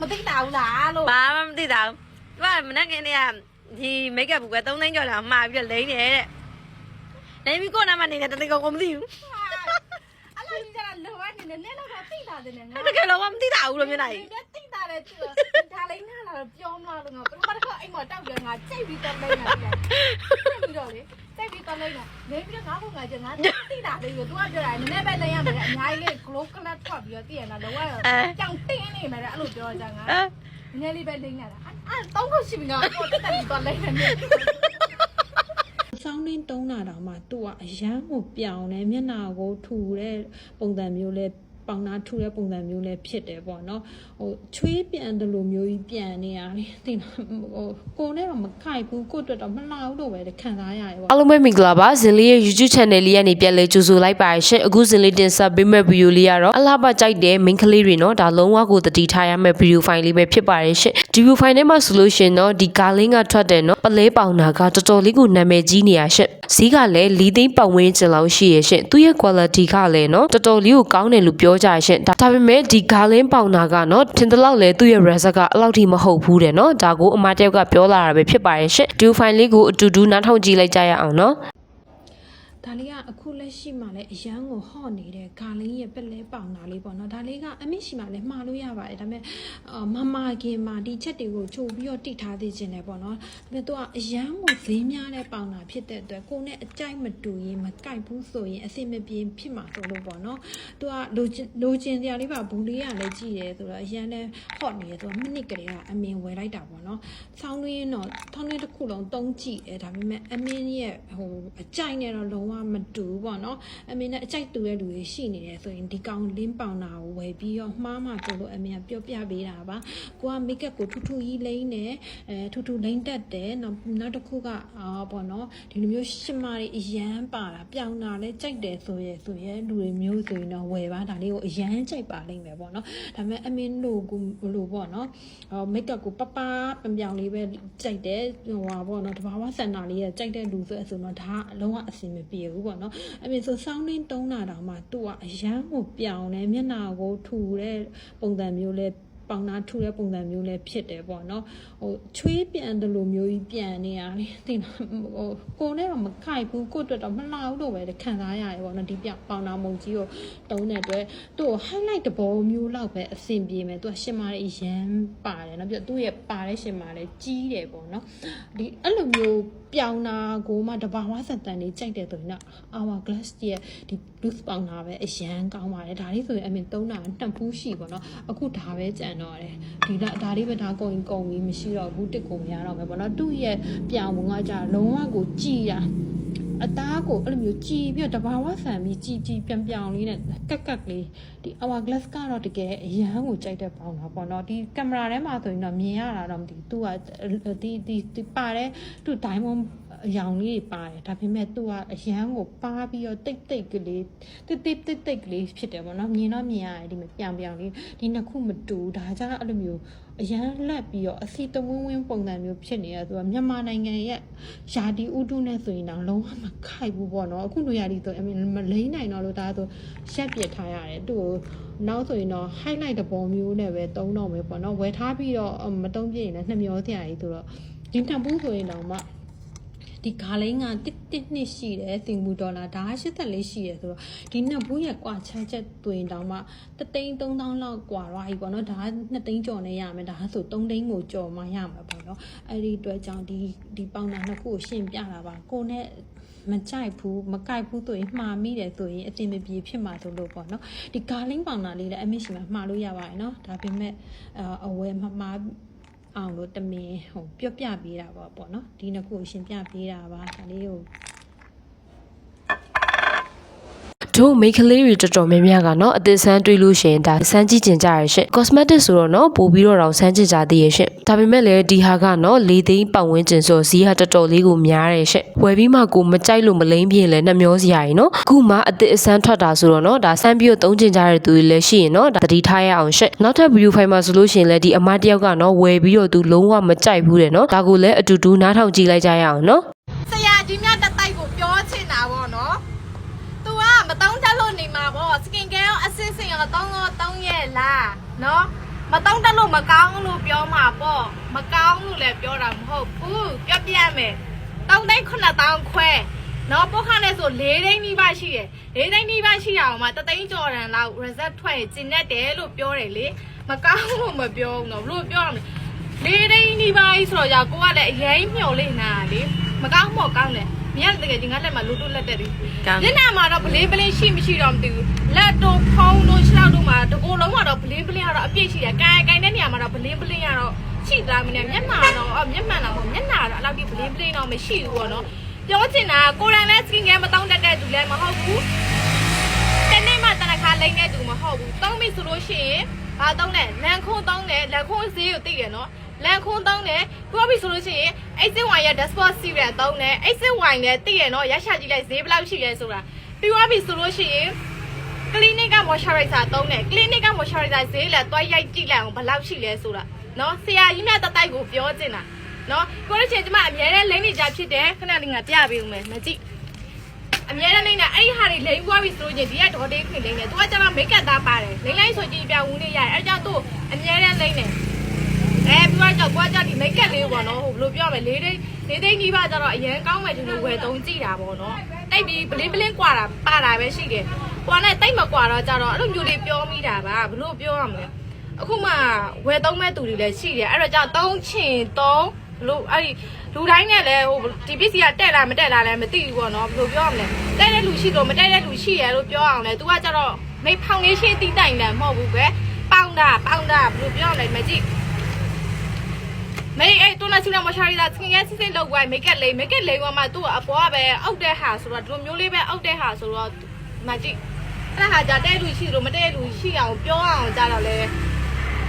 မသိတာဘူးလားလို့ဘာမှမသိတာဘူးသူကမနေ့ကနေ့ကဒီမိတ်ကပ်ဘူးက3သိန်းကျော်လာမှာပြီးတော့လိမ့်တယ်တဲ့လိမ့်ပြီးကိုနာမနေနဲ့တတိကောင်ကိုမသိဘူးအဲ့ လိုကြီးကြတာလောကနေနည်းနည်းတော့သိတာတယ်ငါတကယ်တော့မသိတာဘူးလို့မျက်နှာကြီးသိတာတယ်သူဒါလေးနားလာပြောမလားလို့ငါပထမတစ်ခါအိမ်မှာတောက်တယ်ငါကြိတ်ပြီးတော့လိမ့်နေတာပြီးတော့လေကြိတ်ပြီးတော့လိမ့်တာနေပြီးတော့ငါကငါကျငါသိတာလေးကို तू ကပြောတာနည်းနည်းပဲလိမ့်ရမယ်အများကြီးလေး glow color ထွက်ပြီးတော့သိရလားလောကကြောင်တင်းနေမယ်အဲ့လိုပြောကြငါအဲနည်းလေးပဲလိမ့်နေတာအဲ့တောင်းခုရှိပြီငါပေါ်တက်တက်ပြီးတော့လိမ့်နေတယ်စော င်းနှင်းတုံးတာတော့မှသူ့ကအရန်ကိုပြောင်းတယ်မျက်နှာကိုထူတဲ့ပုံစံမျိုးလဲ ပေါင်နာထူတဲ့ပုံစံမျိုးလည်းဖြစ်တယ်ပေါ့နော်ဟိုချွေးပြန်တယ်လို့မျိုးကြီးပြန်နေရတယ်တင်ဟိုကိုနဲ့တော့မခိုက်ဘူးကိုအတွက်တော့မလာဘူးတော့ပဲခံစားရတယ်ပေါ့အားလုံးပဲမင်္ဂလာပါဇင်လေးရဲ့ YouTube channel လေးကနေပြန်လဲကြိုဆိုလိုက်ပါရှင်အခုဇင်လေးတင်ဆက်ပေးမဲ့ video လေးကတော့အလားပါကြိုက်တဲ့ main ကလေးတွေနော်ဒါလုံးဝကိုတတိထားရမဲ့ video file လေးပဲဖြစ်ပါတယ်ရှင်ဒီ video file ထဲမှာဆိုလို့ရှင်နော်ဒီကာလင်းကထွက်တယ်နော်ပလဲပေါင်နာကတော်တော်လေးကိုနာမည်ကြီးနေရရှင်ဈေးကလည်း၄သိန်းပတ်ဝန်းကျင်လောက်ရှိရရှင်သူရဲ့ quality ကလည်းနော်တော်တော်လေးကိုကောင်းတယ်လို့ပြောကြရရှင်ဒါပေမဲ့ဒီဂါလင်းပေါင်နာကနော်ထင်တလောက်လဲသူ့ရဲ့ result ကအလောက်ထိမဟုတ်ဘူးတဲ့နော်ဒါကိုအမတယောက်ကပြောလာတာပဲဖြစ်ပါရဲ့ရှင် do file လေးကိုအတူတူနားထောင်ကြည့်လိုက်ကြရအောင်နော် ဒါလေးကအခုလက်ရှိမှလည်းအရန်ကိုဟော့နေတဲ့ဂါလင်းရဲ့ပက်လဲပေါင်တာလေးပေါ့နော်ဒါလေးကအမစ်ရှိမှလည်းမှားလို့ရပါတယ်ဒါပေမဲ့အာမမခင်မှာဒီချက်တွေကိုချိုးပြီးတော့တိထားသေးခြင်းတယ်ပေါ့နော်ဒါပေမဲ့သူကအရန်ကိုဈေးများတဲ့ပေါင်တာဖြစ်တဲ့အတွက်ကိုယ်နဲ့အကြိုက်မတူရင်မကြိုက်ဘူးဆိုရင်အဆင်မပြေဖြစ်မှာဆိုလို့ပေါ့နော်သူကလိုချင်လိုချင်စရာလေးပါဘူးလေးကလည်းကြည့်တယ်ဆိုတော့အရန်လည်းဟော့နေတယ်ဆိုတော့မိနစ်ကလေးကအမင်ဝယ်လိုက်တာပေါ့နော်ဆောင်းရင်းတော့ဆောင်းရင်းတစ်ခုလုံးတုံးကြည့်တယ်ဒါပေမဲ့အမင်းရဲ့ဟိုအကြိုက်နဲ့တော့လုံးဝမတူဘူးပေါ့နော်အမင်းနဲ့အကြိုက်တူတဲ့လူတွေရှိနေတယ်ဆိုရင်ဒီကောင်လင်းပေါင်တာကိုဝယ်ပြီးတော့မှားမှဆိုလို့အမင်းကပြောပြပေးတာပါကိုကမိတ်ကပ်ကိုထူးထူးကြီးလိမ့်တယ်အဲထူးထူးလိမ့်တတ်တယ်နောက်နောက်တစ်ခုကအာပေါ့နော်ဒီလိုမျိုးရှင်းမာတွေအရန်ပါတာပြောင်းတာလဲကြိုက်တယ်ဆိုရဲဆိုရဲလူတွေမျိုးဆိုရင်တော့ဝယ်ပါဒါလေးကိုအရန်ကြိုက်ပါလိမ့်မယ်ပေါ့နော်ဒါပေမဲ့အမင်းတို့ကလို့ပေါ့နော်အော်မိတ်ကပ်ကိုပပပပြောင်လေးပဲကြိုက်တယ်ဟိုဟာပေါ့နော်တဘာဝစန္ဒာလေးရဲ့ကြိုက်တဲ့လူဆိုဆိုတော့ဒါအလုံးဝအဆင်မပြေဘူးပေါ့နော်အမင်းဆိုစောင်းနှင်းတုံးတာတောင်မှသူ့ကအရန်ကိုပြောင်းတယ်မျက်နှာကိုထူတဲ့ပုံစံမျိုးလဲပေါင်နာထူတဲ့ပုံစံမျိုးလည်းဖြစ်တယ်ပေါ့နော်ဟိုချွေးပြန်တယ်လို့မျိုးကြီးပြန်နေရတယ်တင်ဟိုကိုနဲ့တော့မခိုက်ဘူးကိုအတွက်တော့မလှဘူးလို့ပဲခံစားရတယ်ပေါ့နော်ဒီပြောင်ပေါင်နာမုံကြီးကိုတုံးတဲ့အတွက်သူ့ကို highlight တဘောမျိုးလောက်ပဲအဆင်ပြေမယ်သူကရှင်မာလေးရမ်းပါတယ်နော်ပြီးတော့သူ့ရဲ့ပါတဲ့ရှင်မာလေးကြီးတယ်ပေါ့နော်ဒီအဲ့လိုမျိုး ပြောင်နာကိုမှတဘာဝစံတန်လေးကြိုက်တယ်ဆိုရင်တော့ hour glass ရဲ့ဒီ loose ပေါင်နာပဲအရန်ကောင်းပါတယ်ဒါလေးဆိုရင်အမေသုံးတာနှစ်ဖူးရှိပေါ့နော်အခုဒါပဲကြံတော့တယ်ဒီဒါဒါလေးပဲဒါကုန်ရင်ကုန်ပြီးမရှိတော့ဘူးတစ်ကုန်မရတော့မယ်ပေါ့နော်သူ့ရဲ့ပြောင်ပုံကကြာလုံးဝကိုကြည်တာ အသားကိုအဲ့လိုမျိုးကြည်ပြီးတော့တဘာဝဆန်ပြီးကြည်ကြည်ပြန်ပြောင်လေးနဲ့ကက်ကက်ကလေးဒီ hour glass ကတော့တကယ်အရန်ကိုကြိုက်တဲ့ပေါင်တာပေါ့နော်ဒီကင်မရာထဲမှာဆိုရင်တော့မြင်ရတာတော့မသိဘူးသူကဒီဒီဒီပါတဲ့သူ diamond အယောင်လေးတွေပါတယ်ဒါပေမဲ့သူကအရန်ကိုပါပြီးတော့တိတ်တိတ်ကလေးတိတ်တိတ်တိတ်တိတ်ကလေးဖြစ်တယ်ပေါ့နော်မြင်တော့မြင်ရတယ်ဒီမှာပြောင်ပြောင်လေးဒီနှစ်ခုမတူဒါကြတော့အဲ့လိုမျိုးအရန်လက်ပြီးတော့အစီတဝင်းဝင်းပုံစံမျိုးဖြစ်နေရသူကမြန်မာနိုင်ငံရဲ့ယာတီဥတုနဲ့ဆိုရင်တော့လုံးဝမခိုက်ဘူးပေါ့နော်အခုလိုယာတီဆိုအမေမလိမ့်နိုင်တော့လို့ဒါဆိုရက်ပြစ်ထားရတယ်သူ့ကိုနောက်ဆိုရင်တော့ highlight တပုံမျိုးနဲ့ပဲတုံးတော့မယ်ပေါ့နော်ဝယ်ထားပြီးတော့မတုံးပြရင်လည်းနှမျောစရာကြီးဆိုတော့ဒီတန်ဖိုးဆိုရင်တော့မှ ဒီဂါလိန်ကတစ်တစ်နှစ်ရှိတယ်စင်ကာပူဒေါ်လာဒါ84ရှိတယ်ဆိုတော့ဒီနှစ်ဘူးရဲ့ကွာချမ်းချက်တွင်တောင်မှတသိန်း3000လောက်ကွာသွားပြီပေါ့နော်ဒါက2သိန်းကျော်နေရမယ်ဒါဆို3သိန်းကိုကျော်မှရမှာပေါ့နော်အဲ့ဒီအတွက်ကြောင့်ဒီဒီပေါင်တာနှစ်ခုကိုရှင်းပြတာပါကိုနဲ့မကြိုက်ဘူးမကြိုက်ဘူးဆိုရင်မှားမိတယ်ဆိုရင်အတင်မပြေဖြစ်မှာဆိုလို့ပေါ့နော်ဒီဂါလင်းပေါင်တာလေးလည်းအမစ်ရှိမှာမှားလို့ရပါတယ်နော်ဒါပေမဲ့အဝယ်မမှား အောင်လို့တမင်ဟိုပြော့ပြပေးတာပေါ့ပေါ့နော်ဒီနှစ်ခုကိုရှင်းပြပေးတာပါဒါလေးကို တို့မိန်းကလေးတွေတော်တော်များများကနော်အသစ်ဆန်းတွေးလို့ရှင်ဒါဆန်းကြည့်ကျင်ကြရရှင် cosmetic ဆိုတော့နော်ပိုပြီးတော့တောင်ဆန်းကျင်ကြသေးရရှင်ဒါပေမဲ့လည်းဒီဟာကနော်၄သိန်းပတ်ဝန်းကျင်ဆိုဈေးဟာတော်တော်လေးကိုများတယ်ရှင်ဝယ်ပြီးမှကိုမကြိုက်လို့မလိမ့်ပြင်းလဲနှမျောစရာရင်နော်ခုမှအသစ်အဆန်းထွက်တာဆိုတော့နော်ဒါဆန်းပြီးတော့သုံးကျင်ကြတဲ့သူတွေလည်းရှိရင်နော်ဒါသတိထားရအောင်ရှင်နောက်ထပ် view file မှာဆိုလို့ရှင်လည်းဒီအမတယောက်ကနော်ဝယ်ပြီးတော့သူလုံးဝမကြိုက်ဘူးတဲ့နော်ဒါကိုလည်းအတူတူနားထောင်ကြည့်လိုက်ကြရအောင်နော်ဆရာဒီမြတ်တိုက်ကိုပြောချင်တာပေါ့ မတောင်းတတ်လို့နေမှာပေါ့။ skin care ရောအစစ်စင်ရောတောင်းတော့တောင်းရဲ့လား။နော်။မတောင်းတလို့မကောင်းလို့ပြောမှာပေါ့မကောင်းလို့လည်းပြောတာမဟုတ်ဘူးပြောပြမယ်တောင်းတိုင်း9000ခွဲနော်ပုတ်ခနဲ့ဆို၄သိန်းနီးပါးရှိတယ်၄သိန်းနီးပါးရှိတာအောင်မှတသိန်းကျော်တန်လောက် reserve ထွက်ရင်ကျင်နေတယ်လို့ပြောတယ်လေမကောင်းလို့မပြောဘူးနော်ဘလို့ပြောရမလဲ၄သိန်းနီးပါးဆိုတော့ကြာကိုကလည်းအရင်မျော်လေးနာလေမကောင်းမော်ကောင်းတယ် မြင်တကယ်ကြီးငါလက်မှာလူတို့လက်တက်တယ်ကောင်းညနာမှာတော့ဘလင်းဘလင်းရှိမရှိတော့မသိဘူးလက်တို့ဖုံးတို့ခြေထောက်တို့မှာတကူလုံးကတော့ဘလင်းဘလင်းကတော့အပြည့်ရှိတယ်ကိုင်ကိုင်တဲ့နေရာမှာတော့ဘလင်းဘလင်းကတော့ရှိသားမင်းနဲ့မျက်မှန်တော့အမျက်မှန်တော့မဟုတ်မျက်နှာတော့အဲ့လောက်ကြီးဘလင်းဘလင်းတော့မရှိဘူးပေါ့နော်ပြောချင်တာကိုယ်တိုင်လည်း skin care မတောင်းတတ်တဲ့သူလည်းမဟုတ်ဘူးတနေ့မှတနခါလိမ့်တဲ့သူမဟုတ်ဘူးတောင်းပြီဆိုလို့ရှိရင်ဘာတောင်းလဲလန်ခုံးတောင်းတယ်လန်ခုံးဈေးကိုသိတယ်နော် လန်ခုံးတောင်းတယ်ပြောပြီဆိုလို့ရှိရင်8 wine ရဲ့ dashboard series တောင်းတယ်8 wine နဲ့သိရနော်ရရှာကြည့်လိုက်ဈေးဘယ်လောက်ရှိလဲဆိုတာပြီးသွားပြီဆိုလို့ရှိရင် clinic က moisturizer သုံးတယ် clinic က moisturizer ဈေးလည်းတွားရိုက်ကြည့်လိုက်အောင်ဘယ်လောက်ရှိလဲဆိုတာနော်ဆရာကြီးမြတ်တတိုက်ကိုပြောချင်တာနော်ကိုရချင်ကျမအများနဲ့လိမ့်နေကြဖြစ်တယ်ခဏလေးငါပြပေးဦးမယ်မကြည့်အများနဲ့လိမ့်နေအဲ့ဒီဟာတွေလိမ့်သွားပြီဆိုလို့ချင်းဒီကဒေါ်ဒေးခွင်လိမ့်နေသူကကျမမိတ်ကပ်သားပါတယ်လိမ့်လိုက်ဆိုကြည့်ပြဝန်းလေးရတယ်အဲ့ကြောင့်သူ့အများနဲ့လိမ့်နေ အဲပြီးတော့ကြောက်ကွာကြောက်ဒီမိတ်ကပ်လေးပေါ့နော်ဟိုဘယ်လိုပြောရမလဲလေးသိန်းလေးသိန်းကြီးပါကြတော့အရင်ကောင်းမယ်ဒီလိုဝယ်သုံးကြည့်တာပေါ့နော်တိုက်ပြီးဘလင်းဘလင်းကွာတာပါတာပဲရှိတယ်ကွာနဲ့တိတ်မကွာတော့ကြတော့အဲ့လိုမျိုးလေးပြောမိတာပါဘလို့ပြောရမလဲအခုမှဝယ်သုံးမဲ့သူတွေလည်းရှိတယ်အဲ့တော့ကြောင့်သုံးချင်သုံးဘလို့အဲ့ဒီလူတိုင်းနဲ့လည်းဟိုဒီပစ္စည်းကတက်လာမတက်လာလည်းမသိဘူးပေါ့နော်ဘလို့ပြောရမလဲတက်တဲ့လူရှိတော့မတက်တဲ့လူရှိရလို့ပြောအောင်လေ तू ကကြတော့မိဖောင်လေးရှင်းတီးတိုင်လည်းမဟုတ်ဘူးပဲပေါင်တာပေါင်တာဘလို့ပြောရမလဲမကြည့် မေးအဲ့တူနာစီနာမရှာရီလာစကင်ကစစ်စစ်လောက်ွားမိတ်ကက်လေးမိတ်ကက်လေးကမှသူ့အပေါ်ကပဲအောက်တဲ့ဟာဆိုတော့ဒီလိုမျိုးလေးပဲအောက်တဲ့ဟာဆိုတော့မကြည့်အဲ့ဒါဟာကြတဲ့လူရှိလို့မတဲ့လူရှိအောင်ပြောအောင်ကြတော့လေ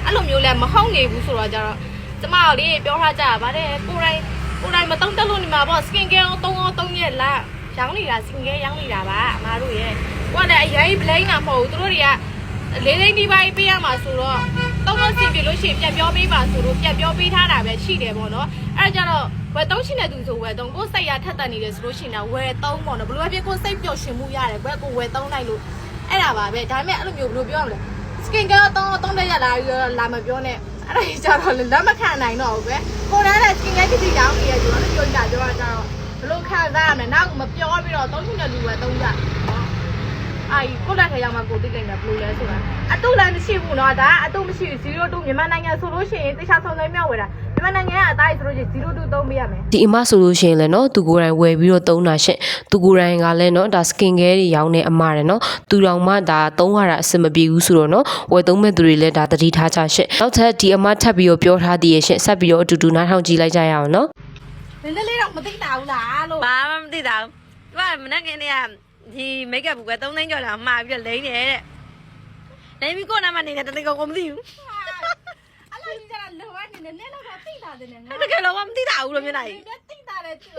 အဲ့လိုမျိုးလဲမဟုတ်နေဘူးဆိုတော့ကြတော့ကျမတို့လေးပြောထားကြတာဗါတဲ့ကိုယ်တိုင်ကိုယ်တိုင်မတုံးတက်လို့နေမှာပေါ့စကင်ကဲအောင်သုံးအောင်သုံးရက်လားရောင်းနေတာစကင်ကဲရောင်းနေတာပါအမားတို့ရဲ့ကိုကလည်းအရင်ဘလိန်တာမဟုတ်ဘူးသူတို့တွေကလေးလေးဒီပိုင်းပေးရမှာဆိုတော့ တော့မစင်ပြလို့ရှိရင်ပြန်ပြောပေးပါဆိုလို့ပြန်ပြောပေးထားတာပဲရှိတယ်ပေါ့နော်အဲ့ဒါကြတော့ဝယ်သုံးရှိတဲ့သူဆိုဝယ်သုံးကိုယ်စိတ်ရထက်တန်နေတယ်ဆိုလို့ရှိရင်တော့ဝယ်သုံးပေါ့နော်ဘယ်လိုပဲဖြစ်ကိုယ်စိတ်ပျော်ရွှင်မှုရတယ်ဘယ်ကိုဝယ်သုံးလိုက်လို့အဲ့ဒါပါပဲဒါပေမဲ့အဲ့လိုမျိုးဘယ်လိုပြောရမလဲ skin care တော့သုံးတဲ့ရလာလာမပြောနဲ့အဲ့ဒါကြတော့လက်မခံနိုင်တော့ဘူးပဲကိုယ်တည်းလည်း skin care တိတိတောင်းနေရကျွန်တော်တို့ပြောကြပြောကြတော့ဘယ်လိုခံစားရမလဲနောက်မပြောပြီးတော့သုံးရှိတဲ့လူပဲသုံးကြနော် အာကြီးကိုယ့်လက်ထဲရောက်မှကိုယ်သိလိမ့်မယ်ဘယ်လိုလဲဆိုတာအတုလည်းမရှိဘူးနော်ဒါကအတုမရှိဘူး02မြန်မာနိုင်ငံဆိုလို့ရှိရင်တခြားဆောင်တိုင်းမြောက်ဝယ်တာမြန်မာနိုင်ငံကအသားကြီးဆိုလို့ရှိရင်02သုံးပေးရမယ်ဒီအမဆိုလို့ရှိရင်လည်းနော်သူကိုယ်တိုင်ဝယ်ပြီးတော့သုံးတာရှင့်သူကိုယ်တိုင်ကလည်းနော်ဒါ skin care တွေရောင်းနေအမတယ်နော်သူတော်မှဒါသုံးရတာအဆင်မပြေဘူးဆိုတော့နော်ဝယ်သုံးမဲ့သူတွေလည်းဒါတတိထားကြရှင့်နောက်ထပ်ဒီအမထပ်ပြီးတော့ပြောထားသေးရရှင့်ဆက်ပြီးတော့အတူတူနားထောင်ကြည့်လိုက်ကြရအောင်နော်နည်းနည်းလေးတော့မသိတာဘူးလားလို့ဘာမှမသိတာဘူးသူကမနက်ကင်းတည်းက ဒီမိတ်ကပ်ဘူးက3သိန်းကျော်လာမှာပြီးတော့လိမ့်တယ်တဲ့လိမ့်ပြီးကိုနာမနေတယ်တကယ်ကိုမသိဘူးအဲ့လိုကြီးကြတာလောကနေနည်းနည်းတော့သိတာတယ်ငါတကယ်တော့မသိတာဘူးလို့မျက်နှာကြီးသိတာတယ်သူ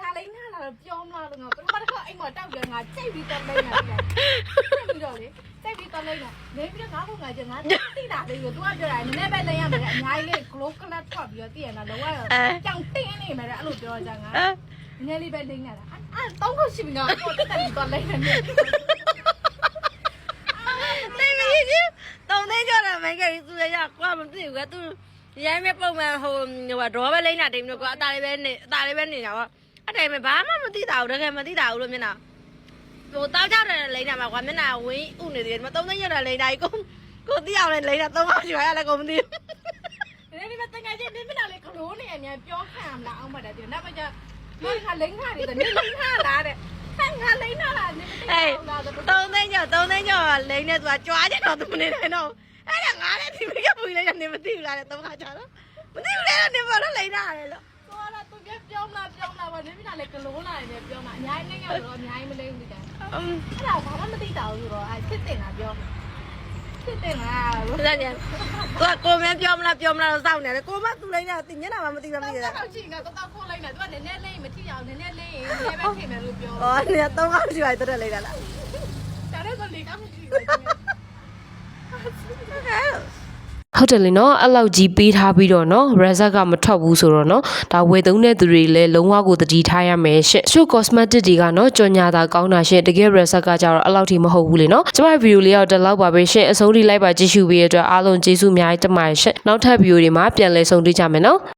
ဒါလေးနားလာပြောမလားလို့ငါပထမတစ်ခါအိမ်မှာတောက်ရငါကြိတ်ပြီးတော့လိုက်နေတာပြီးတော့လေကြိတ်ပြီးတော့လိုက်တာနေပြီးတော့ငါကငါကျငါသိတာလေသူကပြောတာနည်းနည်းပဲလဲရမယ်အများကြီးလေး glow color ထွက်ပြီးတော့သိရတာလောကကြောင်တင်းနေမယ်အဲ့လိုပြောကြငါအဲ နည်းလေးပဲလိမ့်နေတာအဲ့တောင်းခုရှိပြီငါတော့တက်တက်ပြီးတော့လိမ့်နေတယ်လိမ့်မကြီးကြီး3သိန်းကျော်လာမိတ်ကပ်ကြီးသူရကွာမသိဘူးကသူရိုင်းမဲ့ပုံမှန်ဟိုဟိုဒေါ်ပဲလိမ့်တာတိမ်လို့ကွာအသားလေးပဲနေအသားလေးပဲနေတာပေါ့အဲ့တိုင်ပဲဘာမှမသိတာဘူးတကယ်မသိတာဘူးလို့မျက်နှာဟိုတောက်ကြတယ်လိမ့်တာမှာကွာမျက်နှာဝင်းဥနေတယ်မ3သိန်းကျော်လာလိမ့်တာကြီးကိုကိုသိအောင်လည်းလိမ့်တာ3အောင်ရှိပါရလည်းကိုမသိဘူးနည်းလေးပဲတကယ်ချင်းနည်းမနာလေးကလိုးနေအများပြောခံမလားအောင်မတယ်ဒီနောက်မှကျ မင်းကလိမ့်ခါနေတယ်နည်းလိမ့်ခါလားတဲ့ဆန်ကလိမ့်လာတာနည်းမသိအေးအောင်လားတော့3သိန်းကျော်3သိန်းကျော်လိမ့်နေသူကကြွားကြတော့သူမနေနိုင်တော့အဲ့ဒါငါလည်းဒီမိကပူလိုက်တာနေမသိဘူးလားတဲ့3ခါကြာတော့မသိဘူးလေနေမလို့လိမ့်တာလေလို့သွားလာသူပြောပြောမလားပြောမလားဗောနည်းမနာလေးကလိုးလာတယ်ပြောမှာအများကြီးလိမ့်ရတော့အများကြီးမလိမ့်ဘူးတဲ့အင်းအဲ့ဒါဘာမှမသိတာဘူးဆိုတော့အဲ့ဖြစ်တင်တာပြော ဖြစ်တင်လားလို့ဒါကြသူကကိုမင်းပြောမလားပြောမလားတော့စောင့်နေတယ်ကိုမသူလိမ့်တာသိမျက်နှာမှမသိမှမသိတာတော့ရှိနေတော့တော့ခိုးလိုက်နေသူကနည်းနည်းလိမ့်မထီအောင်နည်းနည်းလိမ့်ရင်နည်းပဲထင်တယ်လို့ပြောဟောနေတော့ကောင်းရှိပါတော့လိမ့်တာလားဒါနဲ့ဆိုလေကောင်းမရှိဘူးဟုတ် တယ်လေနော်အဲ့လောက်ကြီးပေးထားပြီးတော့နော် result ကမထွက်ဘူးဆိုတော့နော်ဒါဝယ်သုံးတဲ့သူတွေလည်းလုံးဝကိုတတိထားရမယ်ရှင့်တချို့ cosmetic တွေကနော်ကြော်ညာတာကောင်းတာရှင့်တကယ် result ကကြတော့အဲ့လောက်ထိမဟုတ်ဘူးလေနော်ကျမ video လေးတော့ဒီလောက်ပါပဲရှင့်အဆုံးထိလိုက်ပါကြည့်ရှုပေးရတဲ့အတွက်အားလုံးကျေးဇူးအများကြီးတင်ပါတယ်ရှင့်နောက်ထပ် video တွေမှာပြန်လည်ဆုံတွေ့ကြမယ်နော်